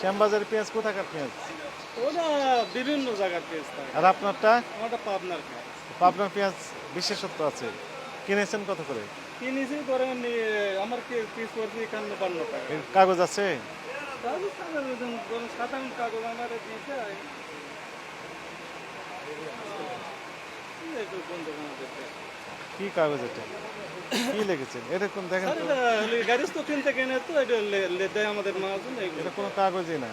শ্যামবাজারে পেঁয়াজ কোথাকার পেঁয়াজ? ওটা বিভিন্ন জায়গার থাকে। আর আপনারটা? আমারটা পাবনার পেঁয়াজ। পাবনার পেঁয়াজ বিশেষত্ব আছে। কিনেছেন কত করে? কিনেছি ধরেন আমার পিস পড়ছে একান্ন বান্ন টাকা। কাগজ আছে? সাধারণ কাগজ আমার দিতে। কি কাগজ এটা? কি লিখেছেন এরকম দেখেন তো। কিনতে কেনে এটা দেয় আমাদের মহাজন এটা কোনো কাগজই না।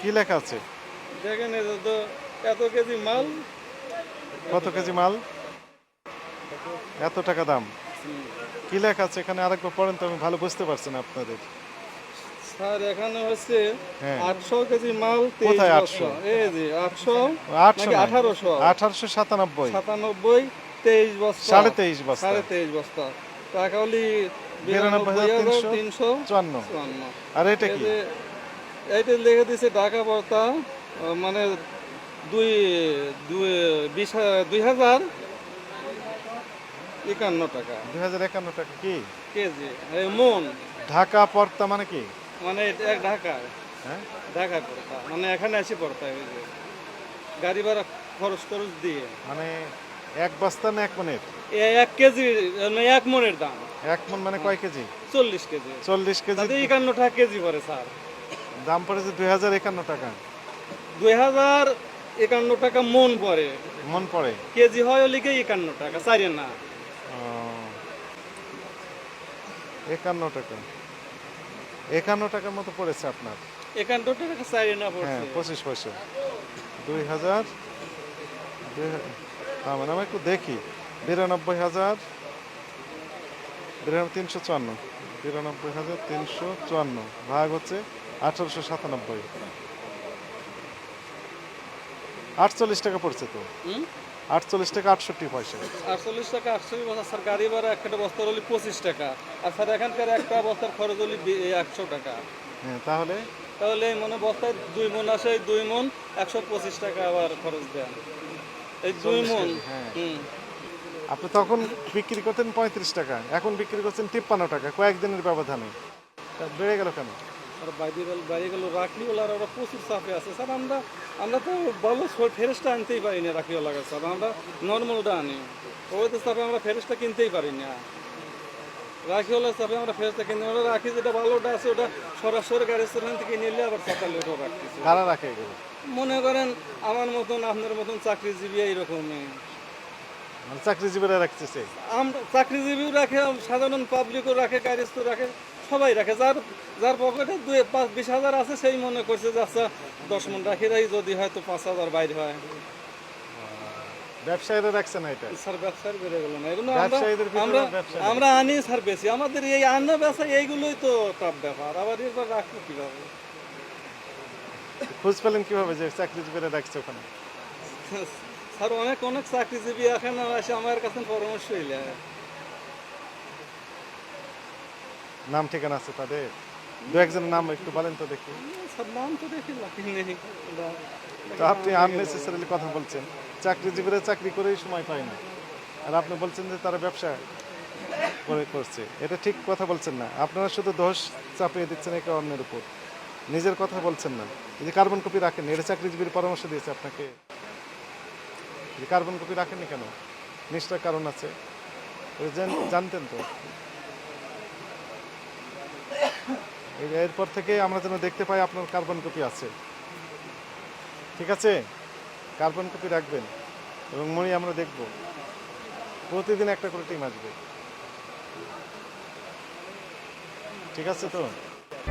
কি লেখা আছে? দেখেন এটা তো এত কেজি মাল। কত কেজি মাল? এত টাকা দাম। কি লেখা আছে? এখানে আরেকবার পড়েন তো আমি ভালো বুঝতে পারছি না আপনাদের। স্যার এখানে হচ্ছে হ্যাঁ। আটশো কেজি মাল কোথায় বস্তা। 800? এই যে আটশো? আটশো নাকি আঠারোশো? আঠারোশো সাতানব্বই। সাতানব্বই। তেইশ বস্তা। সাড়ে তেইশ বস্তা। সাড়ে তেইশ বস্তা। টাকা হলি বিরানব্বই হাজার তিনশো চুয়ান্ন। আর এটা কি? এইটা লিখে দিছে ঢাকা বর্তা মানে দুই দুই বিশ দুই হাজার একান্ন টাকা। দুই হাজার একান্ন টাকা কি? কেজি। মন। ঢাকা পর্তা মানে কি? মানে এক ঢাকা। হ্যাঁ? ঢাকা পড়তা মানে এখানে এসে পড়তা গাড়ি ভাড়া খরচ খরচ দিয়ে। মানে এক বস্তা না এক মনের? এক কেজি মানে এক মনের দাম। এক মন মানে কয় কেজি? চল্লিশ কেজি। চল্লিশ কেজি? একান্ন টাকা কেজি পড়ে স্যার। দাম পড়েছে দুই হাজার একান্ন টাকা। দুই হাজার একান্ন টাকা মন পড়ে। মন পড়ে? কেজি হয় ওলিকে একান্ন টাকা চারি না। একান্ন টাকা। একান্ন টাকার মতো পড়েছে আপনার? একান্ন টাকা চারি না হ্যাঁ পড়ছে পঁচিশ পয়সা। দুই হাজার দুই হা- মানে আমি একটু দেখি। বিরানব্বই হাজার বিরানব্বই তিনশো চুয়ান্ন। বিরানব্বই হাজার তিনশো চুয়ান্ন। ভাগ হচ্ছে আঠারোশো সাতানব্বই। আটচল্লিশ টাকা পড়ছে তো। আটচল্লিশ টাকা আটষট্টি পয়সা। আটচল্লিশ টাকা আটচল্লিশ বস্তা স্যার গাড়ি ভাড়া একটা বস্তার হলি পঁচিশ টাকা। আর স্যার এখানকার একটা বস্তার খরচ হলি একশো টাকা। হ্যাঁ তাহলে? তাহলে এই মনে বস্তায় দুই মন আসে দুই মন একশো পঁচিশ টাকা আবার খরচ দেন। এই দুই মন হ্যাঁ। হুম। আপনি তখন বিক্রি করতেন পঁয়ত্রিশ টাকা এখন বিক্রি করছেন তিপ্পান্ন টাকা কয়েকদিনের ব্যবধানে। তা বেড়ে গেল কেন? আর বাইরে গেল বাইরে গেল রাখলিওয়ালার ওরা প্রচুর চাপে আছে। স্যার আমরা আমরা তো ভালো ফেরেসটা আনতেই পারি না আমরা নর্মালটা আনি ওই তো চাপে আমরা ফেরেসটা কিনতেই পারি না। রাখিওয়ালার চাপে আমরা ফেরেসটা কিনতে পারি রাখি যেটা ভালোটা আছে ওটা সরাসরি গাড়ি স্টেশন থেকে নিলে আবার চাপালে ওটা রাখতেছে। কারা রাখে এগুলো? মনে করেন আমার মতন আপনার মতন চাকরিজীবী এইরকমই। মানে চাকরিজীবীরা রাখতেছে? আমরা চাকরিজীবীও রাখে সাধারণ পাবলিকও রাখে গাড়িস্থ রাখে সবাই রাখে। যার যার পকেটে দুই পাঁচ বিশ হাজার আছে সেই মনে করছে যে আচ্ছা দশ মন রাখি রাখি যদি হয়তো পাঁচ হাজার বাইরে হয়। ব্যবসায়ীরা রাখছে না এটা। স্যার ব্যবসার বেড়ে গেল না। এগুলো ব্যবসায়ীদের আমরা আমরা আনি স্যার বেশি। আমাদের এই আনা ব্যবসা এইগুলোই তো ব্যাপার। আবার এরপর রাখব কীভাবে? খোঁজ পেলেন কীভাবে যে চাকরিজীবীরা রাখছে ওখানে? স্যার অনেক অনেক চাকরিজীবী এখানে আসে আমার কাছে পরামর্শ এলে নাম ঠিকানা আছে তাদের? দু একজনের নাম একটু বলেন তো দেখি। নাম তো দেখি তো আপনি আননেসেসারিলি কথা বলছেন। চাকরিজীবীরা চাকরি করেই সময় পায় না। আর আপনি বলছেন যে তারা ব্যবসা করে করছে। এটা ঠিক কথা বলছেন না। আপনারা শুধু দোষ চাপিয়ে দিচ্ছেন একে অন্যের উপর। নিজের কথা বলছেন না। এই যে কার্বন কপি রাখেন এটা চাকরিজীবীর পরামর্শ দিয়েছে আপনাকে। যে কার্বন কপি রাখেননি কেন? নিশ্চয় কারণ আছে। জানতেন তো এই যে এরপর থেকে আমরা যেন দেখতে পাই আপনার কার্বন কপি আছে। ঠিক আছে? কার্বন কপি রাখবেন এবং মনি আমরা দেখব। প্রতিদিন একটা করে টিম আসবে। ঠিক আছে তো?